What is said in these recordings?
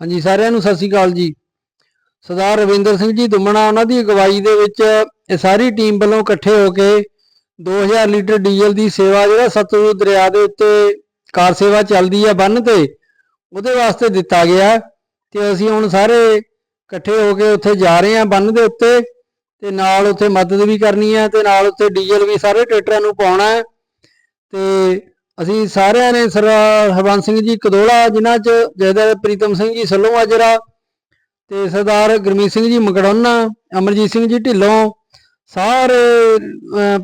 ਹਾਂਜੀ, ਸਾਰਿਆਂ ਨੂੰ ਸਤਿ ਸ੍ਰੀ ਅਕਾਲ ਜੀ। ਸਰਦਾਰ ਰਵਿੰਦਰ ਸਿੰਘ ਜੀ ਦੁਮਣਾ, ਉਹਨਾਂ ਦੀ ਅਗਵਾਈ ਦੇ ਵਿੱਚ ਇਹ ਸਾਰੀ ਟੀਮ ਵੱਲੋਂ ਇਕੱਠੇ ਹੋ ਕੇ 2000 ਲੀਟਰ ਡੀਜ਼ਲ ਦੀ ਸੇਵਾ, ਜਿਹੜਾ ਸਤਲੁਜ ਦਰਿਆ ਦੇ ਉੱਤੇ ਕਾਰ ਸੇਵਾ ਚੱਲਦੀ ਆ ਬੰਨ ਤੇ, ਉਹਦੇ ਵਾਸਤੇ ਦਿੱਤਾ ਗਿਆ। ਤੇ ਅਸੀਂ ਹੁਣ ਸਾਰੇ ਇਕੱਠੇ ਹੋ ਕੇ ਉੱਥੇ ਜਾ ਰਹੇ ਹਾਂ ਬੰਨ ਦੇ ਉੱਤੇ ਤੇ ਨਾਲ ਉੱਥੇ ਮਦਦ ਵੀ ਕਰਨੀ ਹੈ ਤੇ ਨਾਲ ਉੱਥੇ ਡੀਜ਼ਲ ਵੀ ਸਾਰੇ ਟਰੈਕਟਰਾਂ ਨੂੰ ਪਾਉਣਾ ਹੈ। ਤੇ ਅਸੀਂ ਸਾਰਿਆਂ ਨੇ ਸਰਦਾਰ ਹਰਬੰਸ ਸਿੰਘ ਜੀ ਕਦੋਲਾ ਜਿਨ੍ਹਾਂ ਚ ਜੈਦਰ ਪ੍ਰੀਤਮ ਸਿੰਘ ਜੀ ਸੱਲੋਂ ਮਾਜਰਾ ਤੇ ਸਰਦਾਰ ਗੁਰਮੀਤ ਸਿੰਘ ਜੀ ਮਕੜੋਨਾ ਅਮਰਜੀਤ ਸਿੰਘ ਜੀ ਢਿੱਲੋਂ ਸਾਰੇ ਅਹ,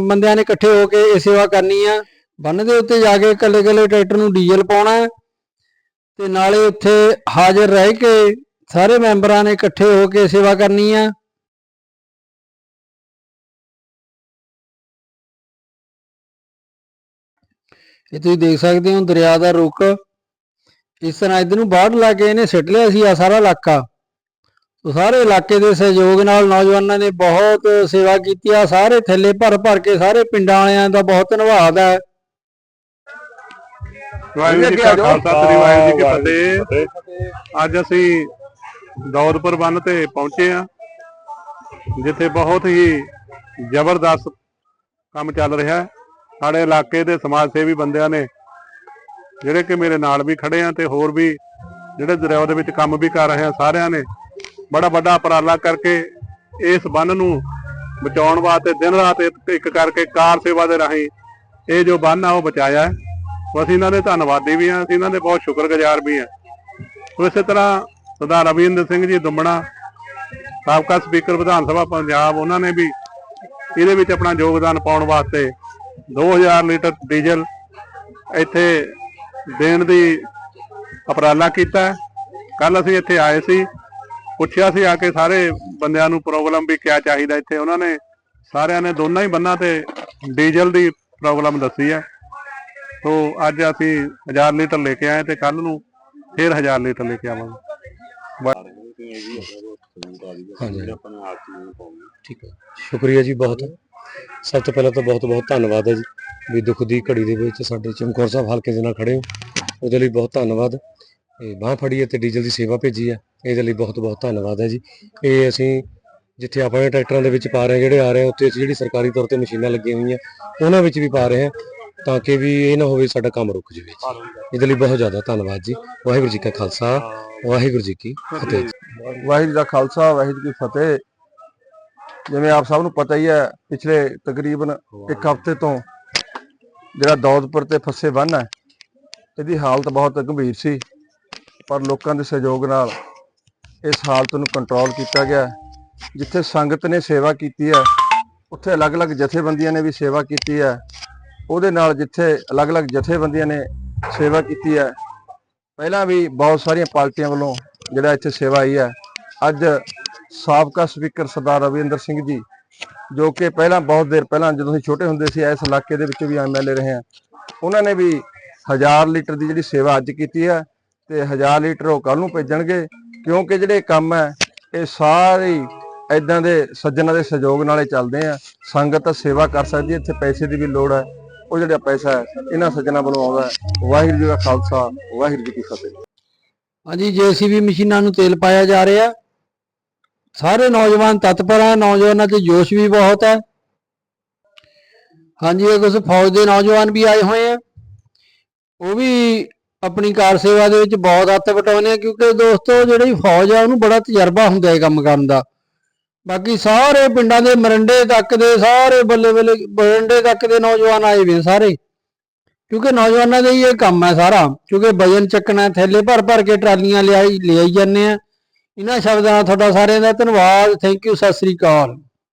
ਬੰਦਿਆਂ ਨੇ ਇਕੱਠੇ ਹੋ ਕੇ ਇਹ ਸੇਵਾ ਕਰਨੀ ਆ। ਬੰਨ ਦੇ ਉੱਤੇ ਜਾ ਕੇ ਇਕੱਲੇ ਇਕੱਲੇ ਟਰੈਕਟਰ ਨੂੰ ਡੀਜ਼ਲ ਪਾਉਣਾ ਹੈ ਤੇ ਨਾਲੇ ਉੱਥੇ ਹਾਜ਼ਰ ਰਹਿ ਕੇ ਸਾਰੇ ਮੈਂਬਰਾਂ ਨੇ ਇਕੱਠੇ ਹੋ ਕੇ ਸੇਵਾ ਕਰਨੀ ਆ। ਇਹ ਤੁਸੀਂ ਦੇਖ ਸਕਦੇ ਹੋ ਦਰਿਆ ਦਾ ਰੁੱਖ। ਇਸ ਤਰ੍ਹਾਂ ਇਧਰ ਨੂੰ ਬਾਹਰ ਲਾ ਕੇ ਇਹਨੇ ਸਿੱਟ ਲਿਆ ਸੀ ਆ ਸਾਰਾ ਇਲਾਕਾ। ਤੋ ਸਾਰੇ ਇਲਾਕੇ ਦੇ ਸਹਿਯੋਗ ਨਾਲ ਨੌਜਵਾਨਾਂ ਨੇ ਬਹੁਤ ਸੇਵਾ ਕੀਤੀ। ਆ ਸਾਰੇ ਥੱਲੇ ਭਰ ਭਰ ਕੇ ਸਾਰੇ ਪਿੰਡਾਂ ਵਾਲਿਆਂ ਦਾ ਬਹੁਤ ਧੰਨਵਾਦ ਹੈ। ਵਾਹਿਗੁਰੂ ਜੀ ਕਾ ਖਾਲਸਾ ਸ੍ਰੀ ਵਾਹਿਗੁਰੂ ਜੀ ਕੀ ਫਤਿਹ। ਅੱਜ ਅਸੀਂ ਦੌਦਪੁਰ ਬੰਨ ਤੇ ਪਹੁੰਚੇ ਆ ਜਿੱਥੇ ਬਹੁਤ ਹੀ ਜ਼ਬਰਦਸਤ ਕੰਮ ਚੱਲ ਰਿਹਾ ਹੈ। ਸਾਡੇ ਇਲਾਕੇ ਦੇ ਸਮਾਜ ਸੇਵੀ ਬੰਦਿਆਂ ਨੇ, ਜਿਹੜੇ ਕਿ ਮੇਰੇ ਨਾਲ ਵੀ ਖੜੇ ਆ ਤੇ ਹੋਰ ਵੀ ਜਿਹੜੇ ਦਰਿਆ ਦੇ ਵਿੱਚ ਕੰਮ ਵੀ ਕਰ ਰਹੇ ਆ, ਸਾਰਿਆਂ ਨੇ ਬੜਾ ਵੱਡਾ ਉਪਰਾਲਾ ਕਰਕੇ ਇਸ ਬੰਨ ਨੂੰ ਬਚਾਉਣ ਵਾਸਤੇ ਦਿਨ ਰਾਤ ਇੱਕ ਕਰਕੇ ਕਾਰ ਸੇਵਾ ਦੇ ਰਾਹੀਂ ਇਹ ਜੋ ਬੰਨ ਆ ਉਹ ਬਚਾਇਆ ਹੈ। ਸੋ ਅਸੀਂ ਇਹਨਾਂ ਦੇ ਧੰਨਵਾਦੀ ਵੀ ਹਾਂ ਅਸੀਂ ਇਹਨਾਂ ਦੇ ਬਹੁਤ ਸ਼ੁਕਰਗੁਜ਼ਾਰ ਵੀ ਹਾਂ ਸੋ ਇਸੇ ਤਰ੍ਹਾਂ ਸਰਦਾਰ ਰਵਿੰਦਰ ਸਿੰਘ ਜੀ ਦੁੰਮਣਾ, ਸਾਬਕਾ ਸਪੀਕਰ ਵਿਧਾਨ ਸਭਾ ਪੰਜਾਬ, ਉਹਨਾਂ ਨੇ ਵੀ ਇਹਦੇ ਵਿੱਚ ਆਪਣਾ ਯੋਗਦਾਨ ਪਾਉਣ ਵਾਸਤੇ 2000 ਲੀਟਰ ਡੀਜ਼ਲ ਇੱਥੇ ਦੇਣ ਦੀ ਉਪਰਾਲਾ ਕੀਤਾ। ਕੱਲ ਅਸੀਂ ਇੱਥੇ ਆਏ ਸੀ। ਪੁੱਛਿਆ ਸੀ ਆ ਕੇ ਸਾਰੇ ਬੰਦਿਆਂ ਨੂੰ ਪ੍ਰੋਬਲਮ ਵੀ ਕਿਆ ਚਾਹੀਦਾ ਇੱਥੇ। ਉਹਨਾਂ ਨੇ ਸਾਰਿਆਂ ਨੇ ਦੋਨਾਂ ਹੀ ਬੰਨਾਂ ਤੇ ਡੀਜ਼ਲ ਦੀ ਪ੍ਰੋਬਲਮ ਦੱਸੀ ਹੈ। ਸੋ ਅੱਜ ਅਸੀਂ 1000 ਲੀਟਰ ਲੈ ਕੇ ਆਏ ਤੇ ਕੱਲ ਨੂੰ ਫੇਰ 1000 ਲੀਟਰ ਲੈ ਕੇ ਆਵਾਂਗੇ। ਹਾਂਜੀ। ਠੀਕ ਹੈ। ਸ਼ੁਕਰੀਆ ਜੀ ਬਹੁਤ। ਸਭ ਤੋਂ ਪਹਿਲਾਂ ਤਾਂ ਬਹੁਤ ਬਹੁਤ ਧੰਨਵਾਦ ਹੈ ਜੀ, ਵੀ ਦੁੱਖ ਦੀ ਘੜੀ ਦੇ ਵਿੱਚ ਸਾਡੇ ਚਮਕੌਰ ਸਾਹਿਬ ਹਲਕੇ ਦੇ ਨਾਲ ਖੜੇ ਹੋ। ਉਹਦੇ ਲਈ ਬਹੁਤ ਧੰਨਵਾਦ। ਇਹ ਬਾਹ ਫੜੀ ਹੈ ਤੇ ਡੀਜ਼ਲ ਦੀ ਸੇਵਾ ਭੇਜੀ ਹੈ। ਇਹਦੇ ਲਈ ਬਹੁਤ ਬਹੁਤ ਧੰਨਵਾਦ ਹੈ ਜੀ। ਇਹ ਅਸੀਂ ਜਿੱਥੇ ਆਪਣੇ ਟਰੈਕਟਰਾਂ ਦੇ ਵਿੱਚ ਪਾ ਰਹੇ ਜਿਹੜੇ ਆ ਰਹੇ ਉੱਥੇ ਅਸੀਂ ਜਿਹੜੀ ਸਰਕਾਰੀ ਤੌਰ ਤੇ ਮਸ਼ੀਨਾਂ ਲੱਗੀਆਂ ਹੋਈਆਂ, ਉਹਨਾਂ ਵਿੱਚ ਵੀ ਪਾ ਰਹੇ ਹਾਂ, ਤਾਂ ਕਿ ਵੀ ਇਹ ਨਾ ਹੋਵੇ ਸਾਡਾ ਕੰਮ ਰੁਕ ਜਾਵੇ ਇਹਦੇ ਲਈ ਬਹੁਤ ਜ਼ਿਆਦਾ ਧੰਨਵਾਦ ਜੀ। ਵਾਹਿਗੁਰੂ ਜੀ ਕਾ ਖਾਲਸਾ, ਵਾਹਿਗੁਰੂ ਜੀ ਕੀ ਫਤਿਹ ਵਾਹਿਗੁਰੂ ਜੀ ਦਾ ਖਾਲਸਾ, ਵਾਹਿਗੁਰੂ ਜੀ ਕੀ ਫਤਿਹ। ਜਿਵੇਂ ਆਪ ਸਭ ਨੂੰ ਪਤਾ ਹੀ ਹੈ ਪਿਛਲੇ ਤਕਰੀਬਨ ਇੱਕ ਹਫ਼ਤੇ ਤੋਂ ਜਿਹੜਾ ਦੌਦਪੁਰ ਤੇ ਫੱਸੇ ਬੰਨ ਹੈ ਇਹਦੀ ਹਾਲਤ ਬਹੁਤ ਗੰਭੀਰ ਸੀ। ਪਰ ਲੋਕਾਂ ਦੇ ਸਹਿਯੋਗ ਨਾਲ ਇਸ ਹਾਲਤ ਨੂੰ ਕੰਟਰੋਲ ਕੀਤਾ ਗਿਆ। ਜਿੱਥੇ ਸੰਗਤ ਨੇ ਸੇਵਾ ਕੀਤੀ ਹੈ ਉੱਥੇ ਅਲੱਗ-ਅਲੱਗ ਜਥੇਬੰਦੀਆਂ ਨੇ ਵੀ ਸੇਵਾ ਕੀਤੀ ਹੈ। ਉਹਦੇ ਨਾਲ ਜਿੱਥੇ ਅਲੱਗ-ਅਲੱਗ ਜਥੇਬੰਦੀਆਂ ਨੇ ਸੇਵਾ ਕੀਤੀ ਹੈ ਪਹਿਲਾਂ ਵੀ ਬਹੁਤ ਸਾਰੀਆਂ ਪਾਰਟੀਆਂ ਵੱਲੋਂ ਜਿਹੜਾ ਇੱਥੇ ਸੇਵਾ ਆਈ ਹੈ। ਅੱਜ ਸਾਬਕਾ ਸਪੀਕਰ ਸਰਦਾਰ ਰਵਿੰਦਰ ਸਿੰਘ ਜੀ, ਜੋ ਕਿ ਪਹਿਲਾਂ ਬਹੁਤ ਦੇਰ ਪਹਿਲਾਂ ਜਦੋਂ ਅਸੀਂ ਛੋਟੇ ਹੁੰਦੇ ਸੀ, ਇਸ ਇਲਾਕੇ ਦੇ ਵਿੱਚ ਵੀ ਐਮਐਲਏ ਰਹੇ ਆ ਉਹਨਾਂ ਨੇ ਵੀ 1000 ਲੀਟਰ ਦੀ ਜਿਹੜੀ ਸੇਵਾ ਅੱਜ ਕੀਤੀ ਹੈ ਤੇ 1000 ਲੀਟਰ ਉਹ ਕੱਲ ਨੂੰ ਭੇਜਣਗੇ, ਕਿਉਂਕਿ ਜਿਹੜੇ ਕੰਮ ਹੈ, ਇਹ ਸਾਰੇ ਇਦਾਂ ਦੇ ਸੱਜਣਾਂ ਦੇ ਸਹਿਯੋਗ ਨਾਲੇ ਚੱਲਦੇ ਆ। ਸੰਗਤ ਸੇਵਾ ਕਰ ਸਕਦੀ ਹੈ, ਇੱਥੇ ਪੈਸੇ ਦੀ ਵੀ ਲੋੜ ਹੈ। ਉਹ ਜਿਹੜਾ ਪੈਸਾ ਹੈ, ਇਹਨਾਂ ਸੱਜਣਾ ਵੱਲੋਂ ਆਉਂਦਾ ਹੈ। ਵਾਹਿਗੁਰੂ ਜੀ ਦਾ ਖਾਲਸਾ, ਵਾਹਿਗੁਰੂ ਜੀ ਕੀ ਫਤਿਹ। ਹਾਂਜੀ ਜੀਸੀਬੀ ਮਸ਼ੀਨਾਂ ਨੂੰ ਤੇਲ ਪਾਇਆ ਜਾ ਰਿਹਾ ਸਾਰੇ ਨੌਜਵਾਨ ਤਤਪਰ ਹੈ ਨੌਜਵਾਨਾਂ 'ਚ ਜੋਸ਼ ਵੀ ਬਹੁਤ ਹੈ ਹਾਂਜੀ, ਇਹ ਕੁਝ ਫੌਜ ਦੇ ਨੌਜਵਾਨ ਵੀ ਆਏ ਹੋਏ ਆ। ਉਹ ਵੀ ਆਪਣੀ ਕਾਰ ਸੇਵਾ ਦੇ ਵਿੱਚ ਬਹੁਤ ਹੱਥ ਵਟਾਉਂਦੇ ਆ, ਕਿਉਂਕਿ ਦੋਸਤੋ, ਜਿਹੜੀ ਫੌਜ ਆ, ਉਹਨੂੰ ਬੜਾ ਤਜਰਬਾ ਹੁੰਦਾ ਹੈ ਕੰਮ ਕਰਨ ਦਾ। ਬਾਕੀ ਸਾਰੇ ਪਿੰਡਾਂ ਦੇ ਮਰੰਡੇ ਤੱਕ ਦੇ, ਸਾਰੇ ਬੱਲੇ ਬੱਲੇ ਮਰੰਡੇ ਤੱਕ ਦੇ ਨੌਜਵਾਨ ਆਏ ਵੇ ਸਾਰੇ। ਕਿਉਂਕਿ ਨੌਜਵਾਨਾਂ ਦਾ ਹੀ ਇਹ ਕੰਮ ਹੈ ਸਾਰਾ, ਕਿਉਂਕਿ ਵਜਨ ਚੱਕਣਾ, ਥੈਲੇ ਭਰ ਭਰ ਕੇ ਟਰਾਲੀਆਂ ਲਿਆਈ ਲਿਆਈ ਜਾਂਦੇ ਆ। ਇਹਨਾਂ ਸ਼ਬਦਾਂ ਨਾਲ ਤੁਹਾਡਾ ਸਾਰਿਆਂ ਦਾ ਧੰਨਵਾਦ thank you Sat Sri Akal.